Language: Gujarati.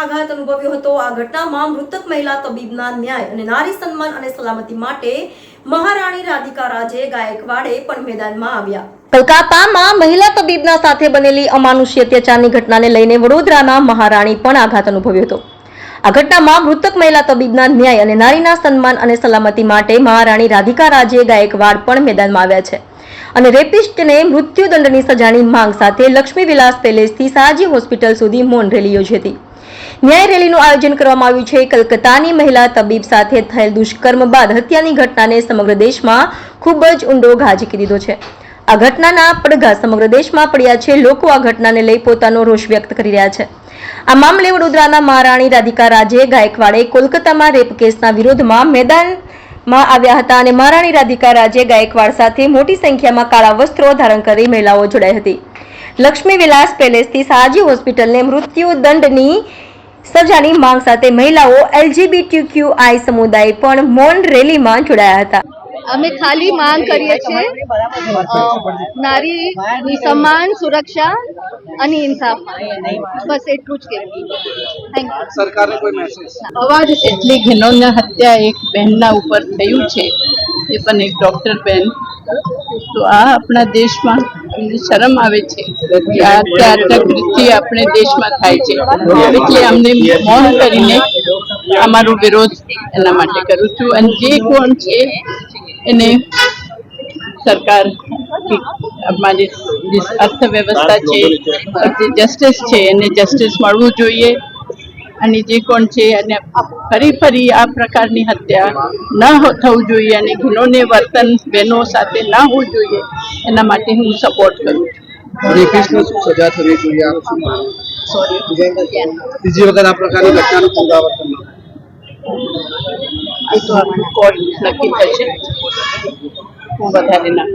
આ ઘટનામાં મૃતક મહિલા તબીબના ન્યાય અને નારી સન્માન અને સલામતી માટે મહારાણી રાધિકા રાજે ગાયકવાડે પણ મેદાનમાં આવ્યા. કલકાતામાં મહિલા તબીબના સાથે બનેલી અમાનુષ્ય અત્યાચારની ઘટનાને લઈને વડોદરાના મહારાણી પણ આઘાત અનુભવ્યો હતો. આ ઘટનામાં મૃતક મહિલા તબીબના ન્યાય અને નારીના સન્માન અને સલામતી માટે મહારાણી રાધિકા રાજે ગાયકવાડ પણ મેદાનમાં આવ્યા છે. અને રેપિસ્ટને મૃત્યુદંડની સજાની માંગ સાથે લક્ષ્મી વિલાસ પેલેસથી સાજી હોસ્પિટલ સુધી મૌન રેલી યોજી હતી. ન્યાય રેલીનું આયોજન કરવામાં આવ્યું છે. કલકત્તાની મહિલા તબીબ સાથે થયેલ દુષ્કર્મ બાદ હત્યાની ઘટનાને સમગ્ર દેશમાં ખૂબ જ ઊંડો ઘા ઝીકી દીધો છે. આ ઘટનાના પડઘા સમગ્ર દેશમાં પડ્યા છે. લોકો આ ઘટનાને લઈ પોતાનો રોષ વ્યક્ત કરી રહ્યા છે. આ મામલે વડોદરાના મહારાણી રાધિકા રાજે ગાયકવાડે કોલકાતામાં રેપ કેસના વિરોધમાં મેદાનમાં આવ્યા હતા અને મહારાણી રાધિકા રાજે ગાયકવાડ સાથે મોટી સંખ્યામાં કાળા વસ્ત્રો ધારણ કરી મહિલાઓ જોડાઈ હતી. લક્ષ્મી વિલાસ પેલેસથી સાજી હોસ્પિટલને મૃત્યુ દંડની સજાની માંગ સાથે મહિલાઓ એલજીબીટીક્યુઆઈ સમુદાય પણ મૌન રેલીમાં જોડાયા હતા. અમે ખાલી માંગ કરીએ છીએ નારીની સન્માન સુરક્ષા અને ઇન્સાફ. બસ એટલું જ કહેવું. થેન્ક કોઈ મેસેજ અવાજ એટલી ઘિનોના હત્યા એક બહેનના ઉપર થયું છે. એ પણ એક ડોક્ટર બેન. તો આ આપણા દેશમાં અમને શરમ આવે છે કે આ અત્યારના કૃત્ય આપણે દેશમાં થાય છે. એટલે અમને મૌન કરીને અમારો વિરોધ એના માટે કરું છું. અને જે કોણ છે, એને સરકાર અમારી અર્થવ્યવસ્થા છે, જે જસ્ટિસ છે, એને જસ્ટિસ મળવું જોઈએ. અને જે કોણ છે અને ફરી ફરી આ પ્રકારની હત્યા ન થવું જોઈએ અને ઘીનોને વર્તન બહેનો સાથે ન હોવું જોઈએ. એના માટે હું સપોર્ટ કરું છું. સજા થવી જોઈએ? બીજી વખત? આ પ્રકારની ઘટનાનું પુનરાવર્તન એ તો આપણું કોર્ટ નક્કી થશે? હું વધારે ના